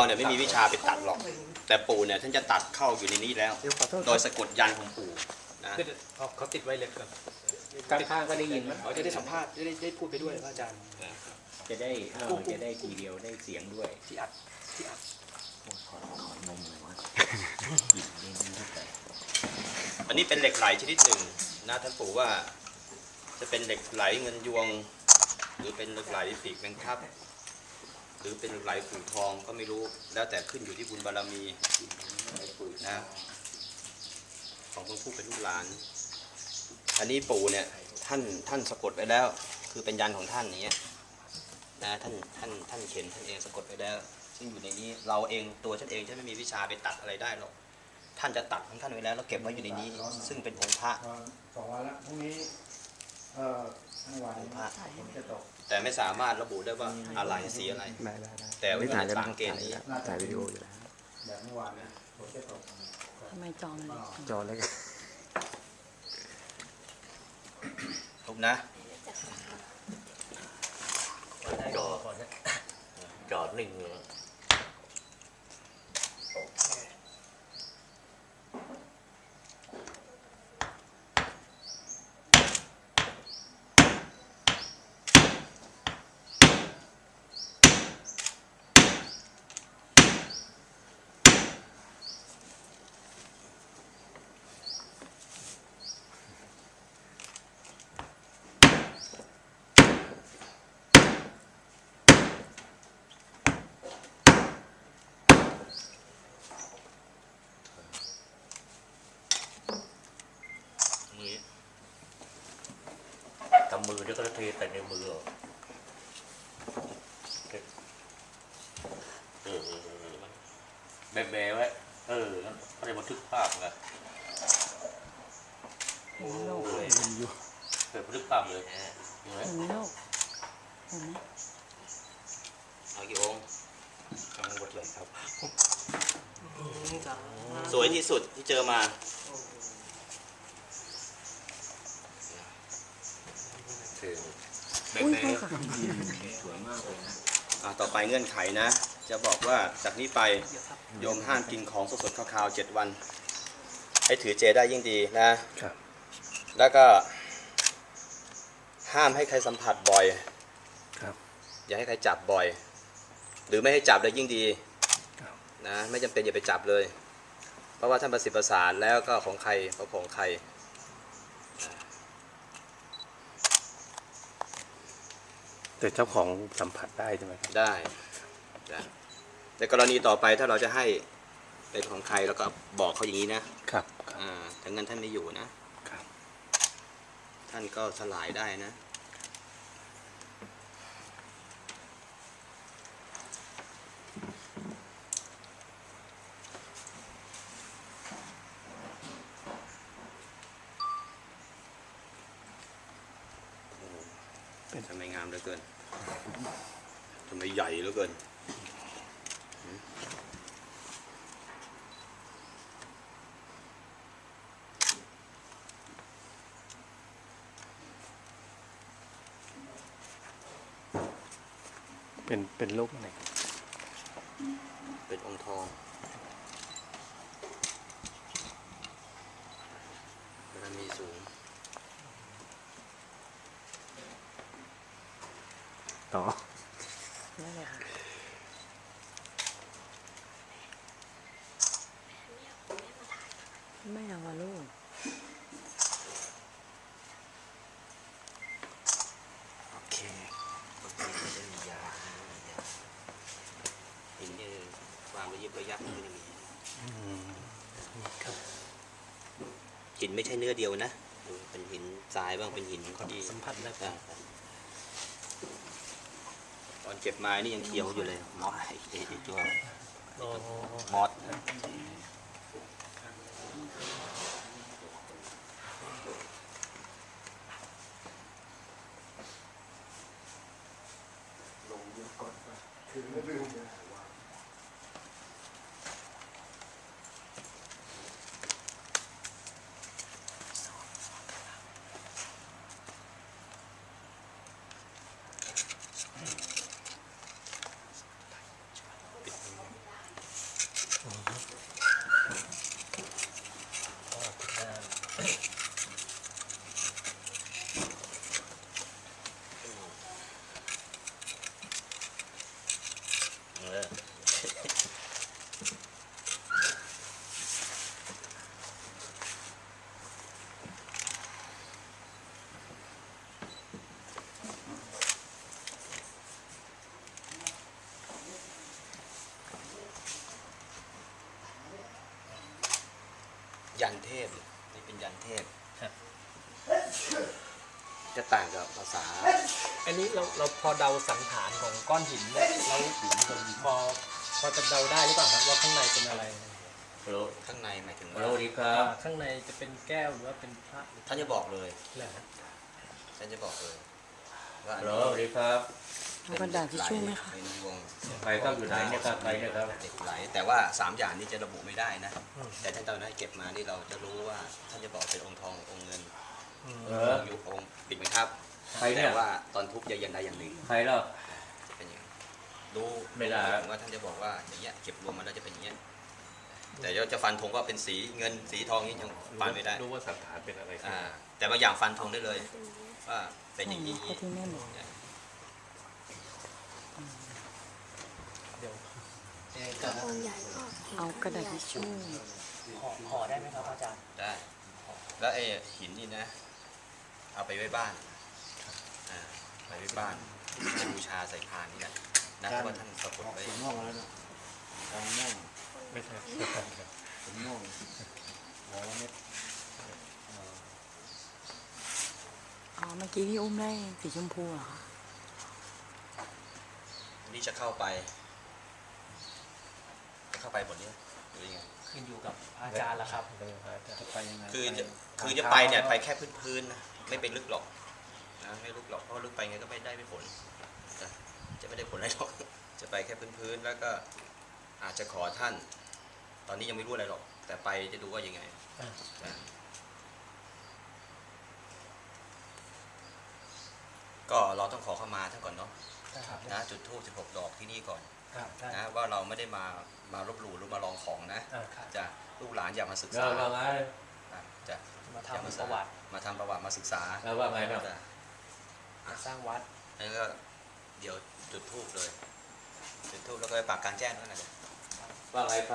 เราเนี่ยไม่มีวิชาไปตัดหรอก แต่ปู่เนี่ยท่านจะตัดเข้าอยู่ในนี้แล้วเดี๋ยวขอโทษโดยสะกดยันต์ของปู่นะคือเอาเขาติดไว้เล็บก่อนข้างๆก็ได้ยินมั้ยเขาจะได้สัมภาษณ์จะได้ได้พูดไปด้วยพระอาจารย์จะได้เออจะได้ทีเดียวได้เสียงด้วยที่อัดที่อัดขอขอนมหน่อยว่าหยิบเล่นนี่แต่อันนี้เป็นเหล็กไหลชนิดหนึ่งนะท่านปู่ว่า จะเป็นเหล็กไหลเงินยวง หรือเป็นเหล็กไหลปีกแมงทับ หรือเป็นเหล็กไหลปู่ทองก็ไม่รู้ แล้วแต่ขึ้นอยู่ที่บุญบารมีนะของคนผู้เป็นลูกหลาน อันนี้ปู่เนี่ยท่านท่านสะกดไว้แล้ว คือเป็นยันของท่านอย่างเงี้ยนะท่านท่านท่านเขียนท่านเองสะกดไว้แล้ว ซึ่งอยู่ในนี้เราเองตัวฉันเองฉันไม่มีวิชาไปตัดอะไรได้หรอกท่านจะตัดของท่านไว้แล้วแล้วเก็บไว้อยู่ในนี้ ซึ่งเป็นองค์พระสองวันแล้วพรุ่งนี้เอ่อทั้งวันองค์พระฝนจะตก แต่ไม่สามารถระบุได้ว่าอะไรสีอะไร ได้ได้ได้แต่ว่าอยู่ในสามเกณฑ์นี้ถ่ายวิดีโออยู่แล้วแบบเมื่อวานนะฝนจะตกทำไมจอมันเล็กจังจอแล้วกันทุกนะ จอดจอดหนึ่งเลย ก็จะเทแต่ในมือออกเอเออแบะแบะไว้ เอองั้นเขาจะบันทึกภาพไงเห็นไหเลยเปิดบันทึกภาพเลยเห็นไหมเห็นไหมลูกเห็นไหมเอากี่องค์ทั้งหมดเลยครับ สวยที่สุดที่เจอมา เออ แบะ อุ้ยแบะใช่ค่ะสวยมากเลยนะอะต่อไปเงื่อนไขนะ จะบอกว่าจากนี้ไปโยมห้ามกินของสดๆคาวๆเจ็ดวัน ให้ถือเจได้ยิ่งดีนะ ครับ แล้วก็ห้ามให้ใครสัมผัสบ่อย ครับ อย่าให้ใครจับบ่อย หรือไม่ให้จับเลยยิ่งดีครับนะไม่จำเป็นอย่าไปจับเลย เพราะว่าท่านประสิทธิ์ประสานแล้วก็ของใครก็ของใคร แต่เจ้าของสัมผัสได้ใช่ไหมครับได้นะในกรณีต่อไปถ้าเราจะให้เป็นของใครเราก็บอกเขาอย่างนี้นะครับ อ่าถ้างั้นท่านไม่อยู่นะ ครับ ท่านก็สลายได้นะ เป็นทำไมงามเหลือเกินทำไมใหญ่เหลือเกินเป็นเป็นรูปอะไรครับเป็นองค์ทองบารมีสูง ต่อนั่นเลยค่ะไม่เอาอะลูกโอเคหินนี่วางระยิบระยับมันเป็นอย่างนี้หินไม่ใช่เนื้อเดียวนะดูเป็นหินทรายบ้างเป็นหินดีสัมผัสได้อ่าต อนเก็บไม้นี่ยังเขียวอยู่เลยมอสไอ้ไอ้ไอ้ตัวอ๋อมอสเยันเทพนี่เป็นยันเทพจะต่างกับภาษา อันนี้เราเราพอเดาสันฐานของก้อนหินเนี่ยเราพอพอจะเดาได้หรือเปล่าครับว่าข้างในเป็นอะไรฮัลโหลข้างในหมายถึงฮัลว่าโหลสวัสดีครับอ่าข้างในจะเป็นแก้วหรือว่าเป็นพระหรือท่านจะบอกเลยอะไรฮะท่านจะบอกเลยว่าอัฮันลโหลนี้สวัสดีครับ เอากระดาษทิชชู่ไหมคะ เป็นยวงใครครับอยู่ไหนเนี่ยครับใครเนี่ยครับ เหล็กไหลแต่ว่าสามอย่างนี้จะระบุไม่ได้นะ แต่ท่านตอนนั้นเก็บมานี่เราจะรู้ว่าท่านจะบอกเป็นองค์ทององค์เงินเออ องค์ยุคองค์ปิดไหมครับใครเนี่ย แต่ว่าตอนทุบจะยันใดอย่างหนึ่งใครเล่าจะเป็นอย่างนี้รู้ไม่ได้ รู้ว่าท่านจะบอกว่าอย่างเงี้ยเก็บรวมมาแล้วจะเป็นอย่างเงี้ยแต่เราจะฟันธงว่าเป็นสีเงินสีทองนี่ยังฟันไม่ได้รู้ว่าสันฐานเป็นอะไรอ่าแต่บางอย่างฟันธงได้เลยว่าเป็นอย่างนี้ ก็ที่แม่บอก เดี๋ยวเอ่อจะองค์ใหญ่ก็เอากระดาษทิชชู่ห่อห่อได้ไหมครับอาจารย์ ได้ แล้วไอ้หินนี่นะ เอาไปไว้บ้านอ่าไปไว้บ้านจะบูชาใส่พานนี่แหละนะเพราะว่าท่านสะกดออกไว้สีม่วงแล้วนะทางม่วงไม่ใช่สีม่วงหัวเม็ดอ๋อเมื่อกี้พี่อุ้มได้สีชมพูเหรอคะอันนี้จะเข้าไปจะเข้าไปหมดนี้หรือยังไงขึ้นอยู่กับอาจารย์ละครับ จะไปยังไงคือจะทางคือจะไปเนี่ยไปแค่พื้นๆนะไม่ไปลึกหรอกนะไม่ลึกหรอกเพราะว่าลึกไปไงก็ไม่ได้ไม่ผลนะจะไม่ได้ผลอะไรหรอกจะไปแค่พื้นๆแล้วก็อาจจะขอท่าน ตอนนี้ยังไม่รู้อะไรหรอก แต่ไปจะดูว่ายังไงอ่านะก็เราต้องขอเข้ามาท่านก่อนเนาะครับนะจุดธูป16 ดอกที่นี่ก่อนครับได้ นะว่าเราไม่ได้มามาลบหลู่หรือมาลองของนะอ่าครับจะลูกหลานอยากมาศึกเราษาว่าไงนะจะมาอยากมาทำประวัติมาทำประวัติมาศึกษาเราว่าไงครับจะมาสร้างวัดแล้วก็เดี๋ยวจุดทูบเลยจุดทูบแล้วก็ไปปากกลางแจ้งด้วยนะว่าไงครับ